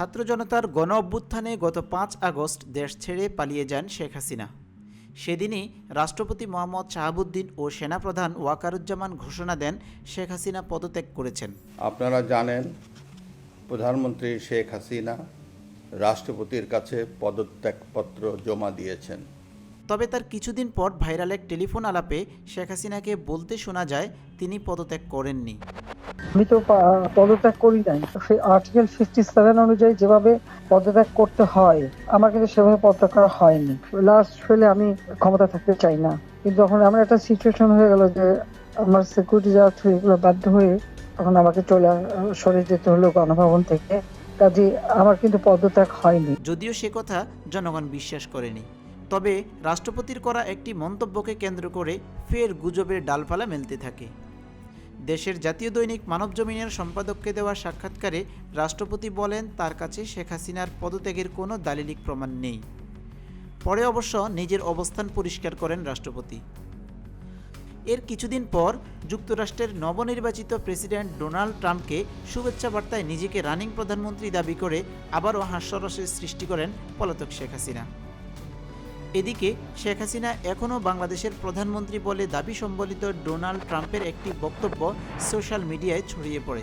ছাত্র জনতার গণ অভ্যুত্থানে গত পাঁচ আগস্ট দেশ ছেড়ে পালিয়ে যান শেখ হাসিনা। সেদিনই রাষ্ট্রপতি মোহাম্মদ শাহাবুদ্দিন ও সেনাপ্রধান ওয়াকারুজ্জামান ঘোষণা দেন শেখ হাসিনা পদত্যাগ করেছেন। আপনারা জানেন প্রধানমন্ত্রী শেখ হাসিনা রাষ্ট্রপতির কাছে পদত্যাগপত্র জমা দিয়েছেন। তবে তার কিছুদিন পর ভাইরাল এক টেলিফোন আলাপে শেখ হাসিনাকে বলতে শোনা যায় তিনি পদত্যাগ করেননি। আমি তো পদত্যাগ করি নাই। সেই আর্টিকেল ফিফটি সেভেন অনুযায়ী যেভাবে পদত্যাগ করতে হয়, আমার কিন্তু সেভাবে পদত্যাগ করা হয়নি। লাস্ট ফেলে আমি ক্ষমতা থাকতে চাই না। কিন্তু যখন আমার একটা সিচুয়েশন হয়ে গেল যে আমার সিকিউরিটি যাওয়া থ্রু এগুলো বাধ্য হয়ে তখন আমাকে চলে সরে যেতে হলো গণভবন থেকে। কাজে আমার কিন্তু পদত্যাগ হয়নি। যদিও সে কথা জনগণ বিশ্বাস করেনি, তবে রাষ্ট্রপতির করা একটি মন্তব্যকে কেন্দ্র করে ফের গুজবের ডালপালা মেলতে থাকে। দেশের জাতীয় দৈনিক মানবজমিনের সম্পাদককে দেওয়া সাক্ষাৎকারে রাষ্ট্রপতি বলেন, তার কাছে শেখ হাসিনার পদত্যাগের কোনো দালিলিক প্রমাণ নেই। পরে অবশ্য নিজের অবস্থান পরিষ্কার করেন রাষ্ট্রপতি। এর কিছুদিন পর যুক্তরাষ্ট্রের নবনির্বাচিত প্রেসিডেন্ট ডোনাল্ড ট্রাম্পকে শুভেচ্ছা বার্তায় নিজেকে রানিং প্রধানমন্ত্রী দাবি করে আবারও হাস্যরসের সৃষ্টি করেন পলাতক শেখ হাসিনা। এদিকে, শেখ হাসিনা এখনও বাংলাদেশের প্রধানমন্ত্রী বলে দাবি সম্বলিত ডোনাল্ড ট্রাম্পের একটি বক্তব্য সোশ্যাল মিডিয়ায় ছড়িয়ে পড়ে।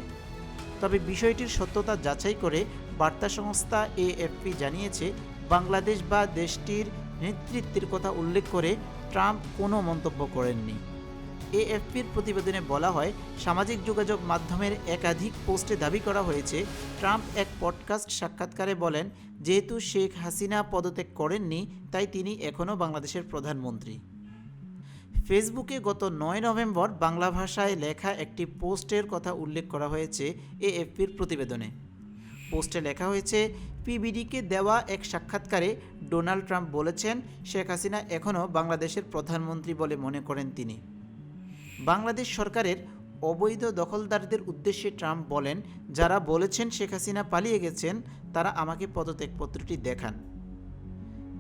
তবে বিষয়টির সত্যতা যাচাই করে বার্তা সংস্থা এএফপি জানিয়েছে, বাংলাদেশ বা দেশটির নেতৃত্বের কথা উল্লেখ করে ট্রাম্প কোনো মন্তব্য করেননি। এএফপির প্রতিবেদনে বলা হয়, সামাজিক যোগাযোগ মাধ্যমের একাধিক পোস্টে দাবি করা হয়েছে, ট্রাম্প এক পডকাস্ট সাক্ষাৎকারে বলেন যেহেতু শেখ হাসিনা পদত্যাগ করেননি, তাই তিনি এখনও বাংলাদেশের প্রধানমন্ত্রী। ফেসবুকে গত নয় নভেম্বর বাংলা ভাষায় লেখা একটি পোস্টের কথা উল্লেখ করা হয়েছে এএফপির প্রতিবেদনে। পোস্টে লেখা হয়েছে, পিবিডিকে দেওয়া এক সাক্ষাৎকারে ডোনাল্ড ট্রাম্প বলেছেন, শেখ হাসিনা এখনও বাংলাদেশের প্রধানমন্ত্রী বলে মনে করেন তিনি। বাংলাদেশ সরকারের অবৈধ দখলদারদের উদ্দেশ্যে ট্রাম্প বলেন, যারা বলেছেন শেখ হাসিনা পালিয়ে গেছেন তারা আমাকে পদত্যাগপত্রটি দেখান।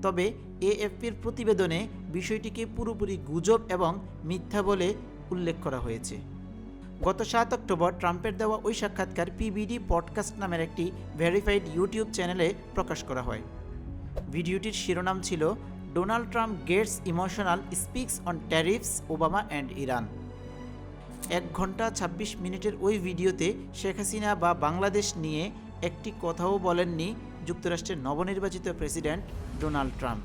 তবে এএফপির প্রতিবেদনে বিষয়টিকে পুরোপুরি গুজব এবং মিথ্যা বলে উল্লেখ করা হয়েছে। গত সাত অক্টোবর ট্রাম্পের দেওয়া ওই সাক্ষাৎকার পিবিডি পডকাস্ট নামের একটি ভেরিফাইড ইউটিউব চ্যানেলে প্রকাশ করা হয়। ভিডিওটির শিরোনাম ছিল, Donald Trump gets emotional speaks on tariffs, Obama and Iran. এক ঘণ্টা ২৬ মিনিটের ওই ভিডিওতে শেখ হাসিনা বা বাংলাদেশ নিয়ে একটি কথাও বলেননি যুক্তরাষ্ট্রের নবনির্বাচিত president Donald Trump.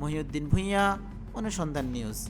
Mohiuddin Bhuiyan অনুসন্ধান নিউজ।